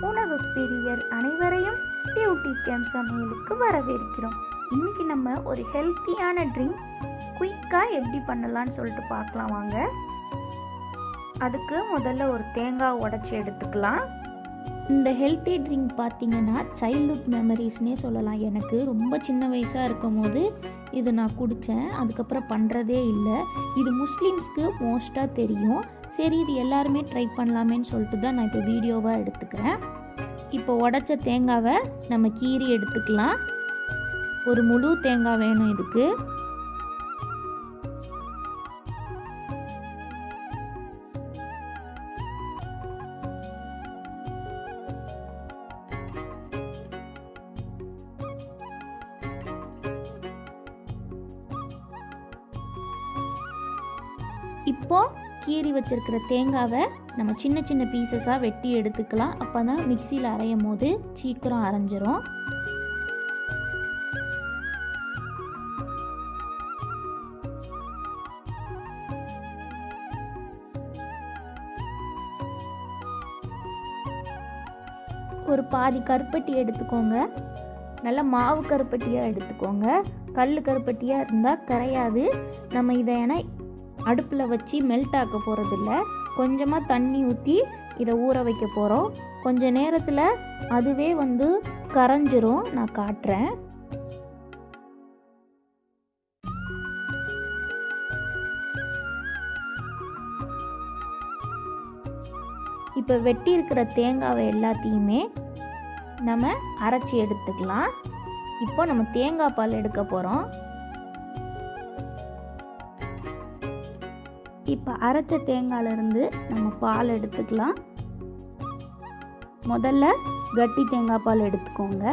உணவு பிரியர் அனைவரையும் டியூட்டி கேம்ப் சமையலுக்கு வரவேற்கிறோம். இன்னைக்கு நம்ம ஒரு ஹெல்த்தியான ட்ரிங்க் குயிக்காக எப்படி பண்ணலான்னு சொல்லிட்டு பார்க்கலாம் வாங்க. அதுக்கு முதல்ல ஒரு தேங்காய் உடச்சி எடுத்துக்கலாம். இந்த ஹெல்த்தி ட்ரிங்க் பார்த்தீங்கன்னா சைல்ட்ஹுட் மெமரிஸ்னே சொல்லலாம். எனக்கு ரொம்ப சின்ன வயசாக இருக்கும் போது இது நான் குடித்தேன் அதுக்கப்புறம் பண்ணுறதே இல்லை. இது முஸ்லீம்ஸ்க்கு மோஸ்ட்டாக தெரியும். சரி இது எல்லாருமே ட்ரை பண்ணலாமேன்னு சொல்லிட்டு தான் நான் இப்போ வீடியோவாக எடுத்துக்கிறேன். இப்போ உடச்ச தேங்காவை நம்ம கீறி எடுத்துக்கலாம். ஒரு முழு தேங்காய் வேணும் இதுக்கு. இப்போ கீறி வச்சிருக்கிற தேங்காவை நம்ம சின்ன சின்ன பீசஸாக வெட்டி எடுத்துக்கலாம். அப்போ தான் மிக்சியில் அரையும் போது சீக்கிரம் அரைஞ்சிரும். ஒரு பாதி கருப்பட்டி எடுத்துக்கோங்க. நல்லா மாவு கருப்பட்டியாக எடுத்துக்கோங்க. கல் கருப்பட்டியாக இருந்தால் கரையாது. நம்ம இதை ஏன்னா அடுப்பில் வச்சு மெல்ட் ஆக்க போகிறதில்ல கொஞ்சமாக தண்ணி ஊற்றி இதை ஊற வைக்க போகிறோம் கொஞ்ச நேரத்தில் அதுவே வந்து கரைஞ்சிரும். நான் காட்டுறேன். இப்போ வெட்டி இருக்கிற தேங்காவை எல்லாத்தையுமே நம்ம அரைச்சி எடுத்துக்கலாம். இப்போ நம்ம தேங்காய் பால் எடுக்க போகிறோம் இப்போ அரைச்ச தேங்காயிலிருந்து நம்ம பால் எடுத்துக்கலாம். முதல்ல கட்டி தேங்காய் பால் எடுத்துக்கோங்க.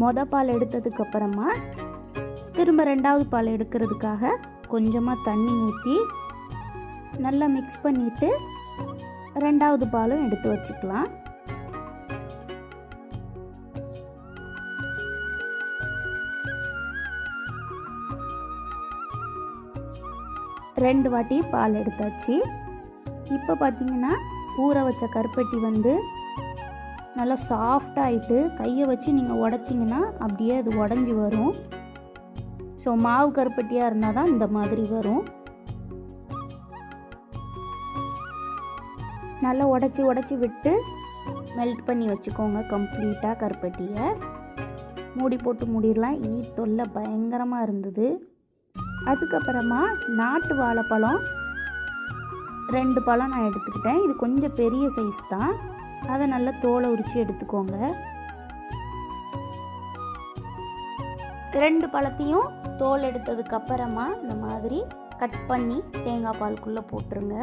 மொத பால் எடுத்ததுக்கு அப்புறமா திரும்ப ரெண்டாவது பால் எடுக்கிறதுக்காக கொஞ்சமாக தண்ணி ஊற்றி நல்லா மிக்ஸ் பண்ணிவிட்டு ரெண்டாவது பாலும் எடுத்து வச்சுக்கலாம். ரெண்டு வாட்டி பால் எடுத்தாச்சு. இப்போ பார்த்தீங்கன்னா ஊற வச்ச கருப்பட்டி வந்து நல்லா சாஃப்டாகிட்டு கையை வச்சு நீங்கள் உடச்சிங்கன்னா அப்படியே அது உடஞ்சி வரும். ஸோ மாவு கருப்பட்டியாக இருந்தால் தான் இந்த மாதிரி வரும். நல்லா உடச்சி உடச்சி விட்டு மெல்ட் பண்ணி வச்சுக்கோங்க கம்ப்ளீட்டாக கருப்பட்டியை. மூடி போட்டு மூடிடலாம். ஈ தொல்லை பயங்கரமாக இருந்தது. அதுக்கப்புறமா நாட்டு வாழைப்பழம். ரெண்டு பழம் நான் எடுத்துக்கிட்டேன். இது கொஞ்சம் பெரிய சைஸ் தான். அதை நல்லா தோலை உரித்து எடுத்துக்கோங்க. ரெண்டு பழத்தையும் தோல் எடுத்ததுக்கப்புறமா இந்த மாதிரி கட் பண்ணி தேங்காய் பாலுக்குள்ளே போட்டுருங்க.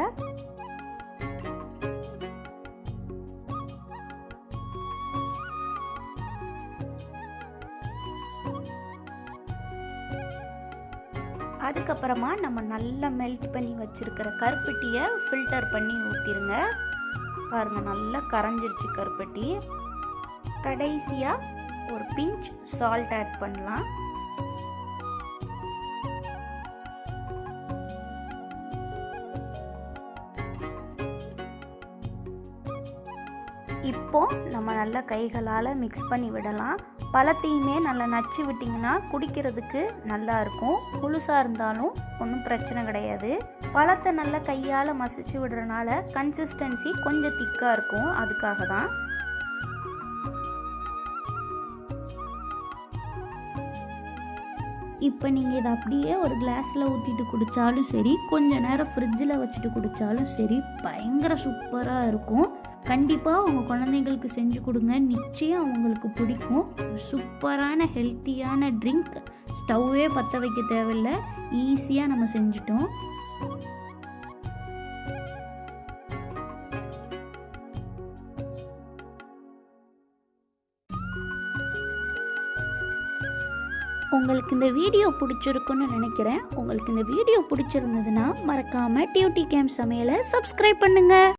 அதுக்கப்புறமா நம்ம நல்லா மெல்ட் பண்ணி வச்சுருக்கிற கருப்பட்டியை ஃபில்டர் பண்ணி ஊற்றிருங்க பாருங்கள் நல்லா கரைஞ்சிருச்சு கருப்பட்டி. கடைசியாக ஒரு பிஞ்ச் சால்ட் ஆட் பண்ணலாம். இப்போ நம்ம நல்லா கைகளால் மிக்ஸ் பண்ணி விடலாம். பழத்தையுமே நல்லா நச்சு விட்டிங்கன்னா குடிக்கிறதுக்கு நல்லா இருக்கும். புழுசாக இருந்தாலும் ஒன்றும் பிரச்சனை கிடையாது. பழத்தை நல்லா கையால் மசிச்சு விடுறதுனால கன்சிஸ்டன்சி கொஞ்சம் திக்காக இருக்கும். அதுக்காக தான். இப்போ நீங்கள் இதை அப்படியே ஒரு கிளாஸில் ஊற்றிட்டு குடித்தாலும் சரி கொஞ்ச நேரம் ஃப்ரிட்ஜில் வச்சுட்டு குடித்தாலும் சரி பயங்கர சூப்பராக இருக்கும். கண்டிப்பாக உங்கள் குழந்தைங்களுக்கு செஞ்சு கொடுங்க. நிச்சயம் அவங்களுக்கு பிடிக்கும். சூப்பரான ஹெல்த்தியான ட்ரிங்க் ஸ்டவ்வே பற்ற வைக்க தேவையில்லை. ஈஸியாக நம்ம செஞ்சிட்டோம். உங்களுக்கு இந்த வீடியோ பிடிச்சிருக்குன்னு நினைக்கிறேன். உங்களுக்கு இந்த வீடியோ பிடிச்சிருந்ததுன்னா மறக்காமல் டியூட்டி கேம் சமையலை சப்ஸ்கிரைப் பண்ணுங்கள்